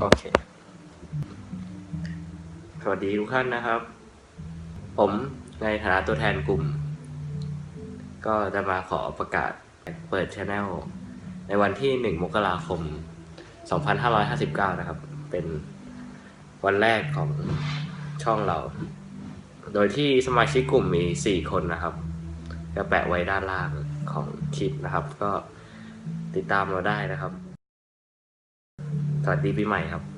โอเค สวัสดีทุกท่านนะครับ ผมในฐานะตัวแทนกลุ่ม ก็จะมาขอประกาศเปิดช anel ในวันที่ 1 มกราคม 2559 นะครับ เป็นวันแรกของช่องเรา โดยที่สมาชิกกลุ่มมี 4 คนนะครับจะแปะไว้ด้านล่างของคลิปนะครับ ก็ติดตามเราได้นะครับ สวัสดีปีใหม่ครับ